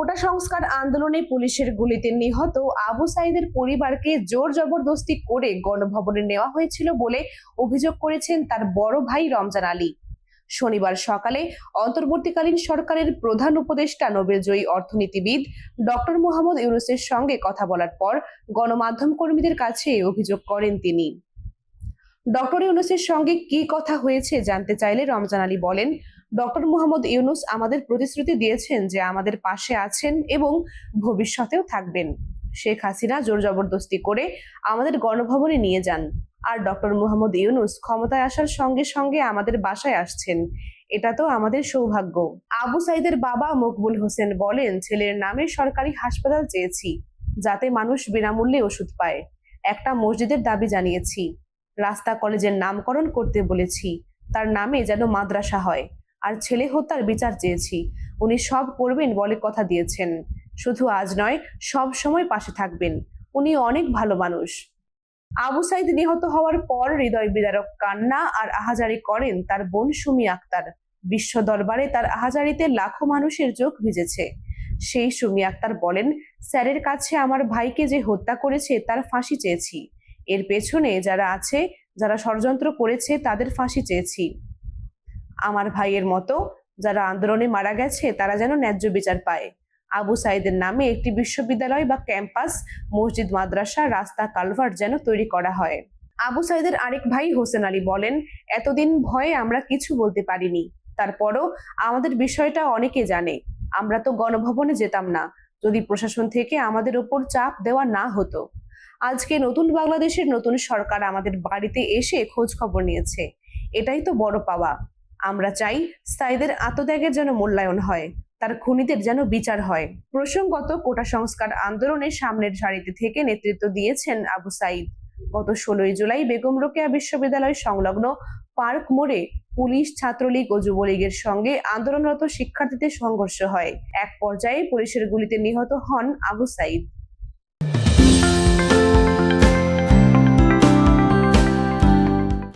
কোটা সংস্কার আন্দোলনে পুলিশের গুলিতে নিহত আবু সাইদের পরিবারকে জোর জবরদস্তি করে গণভবনে নেওয়া হয়েছিল বলে অভিযোগ করেছেন তার বড় ভাই রমজান আলী। শনিবার সকালে অন্তর্বর্তীকালীন সরকারের প্রধান উপদেষ্টা নোবেলজয়ী অর্থনীতিবিদ ডক্টর মোহাম্মদ ইউনুসের সঙ্গে কথা বলার পর গণমাধ্যম কর্মীদের কাছে অভিযোগ করেন তিনি। ডক্টর ইউনুসের সঙ্গে কি কথা হয়েছে জানতে চাইলে রমজান আলী বলেন ডক্টর মোহাম্মদ ইউনুস আমাদের প্রতিশ্রুতি দিয়েছেন যে আমাদের পাশে আছেন এবং ভবিষ্যতেও থাকবেন। শেখ হাসিনা জোর জবরদস্তি করে আমাদের গণভবনে নিয়ে যান। আর ডক্টর মোহাম্মদ ইউনুস ক্ষমতায় আসার সঙ্গে সঙ্গে আমাদের বাসায় আসছেন। এটা তো আমাদের সৌভাগ্য। আবু সাইদের বাবা মকবুল হোসেন বলেন, ছেলের নামে সরকারি হাসপাতাল চেয়েছি, যাতে মানুষ বিনামূল্যে ওষুধ পায়। একটা মসজিদের দাবি জানিয়েছি, রাস্তা কলেজের নামকরণ করতে বলেছি, তার নামে যেন মাদ্রাসা হয়। আর ছেলে হত্যার বিচার চেয়েছি। উনি সব করবেন বলে কথা দিয়েছেন। শুধু আজ নয়, সব সময় পাশে থাকবেন। উনি অনেক ভালো মানুষ। আবু সাইদ নিহত হওয়ার পর হৃদয় বিদারক কান্না আর আহাজারি করেন তার বোন সুমি আক্তার। বিশ্ব দরবারে তার আহাজারিতে লাখো মানুষের চোখ ভিজেছে। সেই সুমি আক্তার বলেন, স্যারের কাছে আমার ভাইকে যে হত্যা করেছে তার ফাঁসি চেয়েছি। এর পেছনে যারা আছে, যারা ষড়যন্ত্র করেছে তাদের ফাঁসি চেয়েছি। আমার ভাইয়ের মতো যারা আন্দোলনে মারা গেছে, তারা যেন ন্যায্য বিচার পায়। আবু সাইদের নামে একটি বিশ্ববিদ্যালয় বা ক্যাম্পাস, মসজিদ, মাদ্রাসা, রাস্তা, কালভার্ট যেন তৈরি করা হয়। আবু সাইদের আরেক ভাই হোসেন আলী বলেন, এতদিন ভয়ে আমরা কিছু বলতে পারিনি। তারপরও আমাদের বিষয়টা অনেকে জানে। আমরা তো গণভবনে যেতাম না। যদি প্রশাসন থেকে আমাদের ওপর চাপ দেওয়া না হতো। আজকে নতুন বাংলাদেশের নতুন সরকার আমাদের বাড়িতে এসে খোঁজ খবর নিয়েছে। এটাই তো বড় পাওয়া। আমরা চাই সাইদের আত্মত্যাগের যেন মূল্যায়ন হয়, তার খুনিদের যেন বিচার হয়। প্রসঙ্গত কোটা সংস্কার আন্দোলনের সামনের সারিতে থেকে নেতৃত্ব দিয়েছেন আবু সাইদ। গত ষোলোই জুলাই বেগম রোকেয়া বিশ্ববিদ্যালয় সংলগ্ন পার্ক মোড়ে পুলিশ, ছাত্রলীগ ও যুবলীগের সঙ্গে আন্দোলনরত শিক্ষার্থীদের সংঘর্ষ হয়। এক পর্যায়ে পুলিশের গুলিতে নিহত হন আবু সাইদ।